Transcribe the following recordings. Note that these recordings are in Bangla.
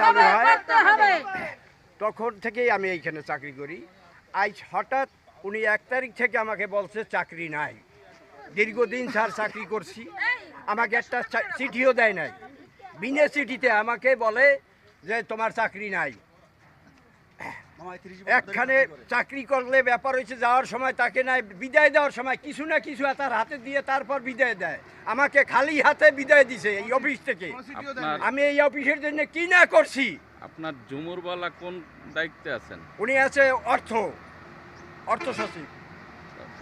চালু হয়। করতে হবে। তখন থেকেই আমি এইখানে চাকরি করি। আজ হঠাৎ উনি এক তারিখ থেকে আমাকে বলছে চাকরি নাই। দীর্ঘদিন স্যার চাকরি করছি। আমাকে একটা চিঠিও দেয় নাই। বিনা চিঠিতে আমাকে বলে যে তোমার চাকরি নাই। একখানে চাকরি করলে ব্যাপার হয়েছে যাওয়ার সময় তাকে নাই বিদায় দেওয়ার সময় কিছু না কিছু তার হাতে দিয়ে তারপর বিদায় দেয়। আমাকে খালি হাতে বিদায় দিছে এই অফিস থেকে। আমি এই অফিসের জন্য কি না করছি? আপনার ঝুমুরবালা কোন দায়িত্বে আছেন? উনি আছে অর্থ অর্থ সচিব।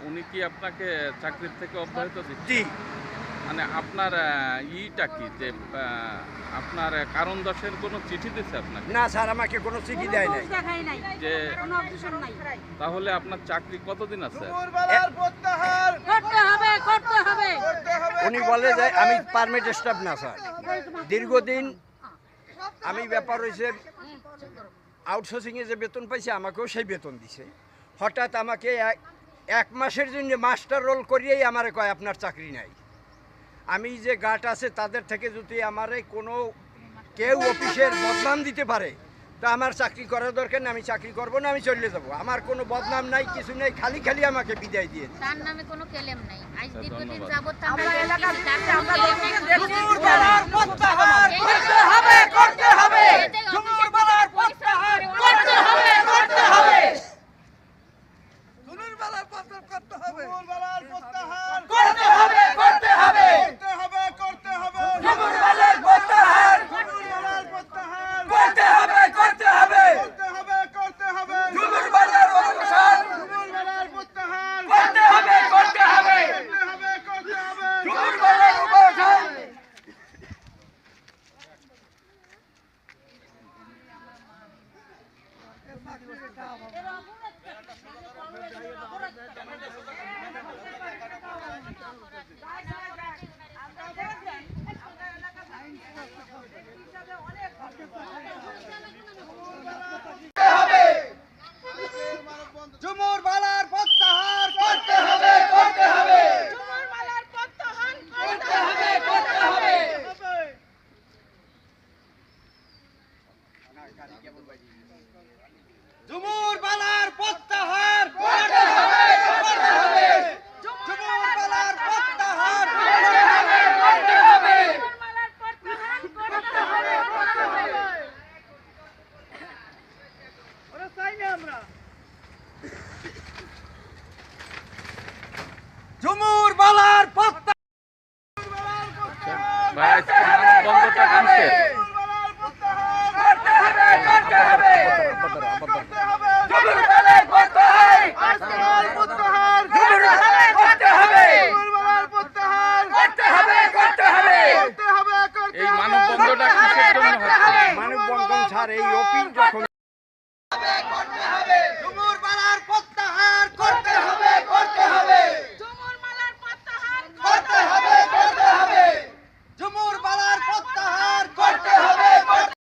উনি কি আপনাকে চাকরির থেকে অব্যাহত দিচ্ছে? মানে আপনার ইটা কি যে আপনার কারণ দশের কোনো চিঠি দিচ্ছে আপনাকে? না স্যার আমাকে কোনো চিঠি দেয় নাই। দেখাই নাই। যে কোনো অপশন নাই। তাহলে আপনার চাকরি কতদিন আছে? করতে হবে করতে হবে। উনি বলে যে আমি পারমিট স্টাফ না স্যার। দীর্ঘদিন আমি ব্যাপার হয়েছে আউটসোর্সিংয়ে যে বেতন পাইছে আমাকেও সেই বেতন দিছে। হঠাৎ আমাকে এক- এক মাসের জন্য মাস্টার রোল করিয়েই আমার কয় আপনার চাকরি নাই। আমি যে গার্ড আছে তাদের থেকে যদি আমারে কোনো কেউ অফিসের বদনাম দিতে পারে তা আমার চাকরি করার দরকার না আমি চাকরি করব না আমি চলে যাব আমার কোনো বদনাম নাই কিছু নেই খালি খালি আমাকে বিদায় দিয়ে দিয়েছে। তার নামে কোনো কেলেম নাই আজ আচ্ছা, দীর্ঘদিন। যাবত আমরা claim নাই, কোনো কিছু ঝুমুর নাই। বালার প্রত্যাহার এই করতে হবে করতে হবে এতে অফিসে ঝুমুর বালার পরিশ্রম প্রত্যাহার করে করতে অনেক হবে করতে হবে ঝুনুর বেলার প্রত্যাহার করতে হবে ঝুনুর বেলার প্রত্যাহার করতে হবে করতে হবে করতে হবে করতে হবে ঝুমুর বালার প্রত্যাহার ঝুনুর বেলার প্রত্যাহার করতে হবে করতে হবে করতে হবে করতে হবে ঝুমুর বালার অবসান ঝুনুর বেলার প্রত্যাহার করতে হবে করতে হবে করতে হবে করতে হবে ঝুমুর বালার অবসান ঝুমুর বেলার প্রত্যাহার করতে হবে করতে হবে। করতে হবে করতে হবে। ঝুমুর বেলার প্রত্যাহার করতে হবে করতে হবে ঝুমুর বেলার প্রত্যাহার করতে হবে ওরা চাই না আমরা ঝুমুর বালার প্রত্যাহার ভাই, আজকে মানববন্ধনটা কিসের? করতে হবে করতে হবে ঝুমুর বালার প্রত্যাহার ঝুমুর বালার করতে হবে করতে হবে করতে এই মানববন্ধনটা কিসের জন্য হচ্ছে? মানববন্ধন ছাড় এই অফিস যখন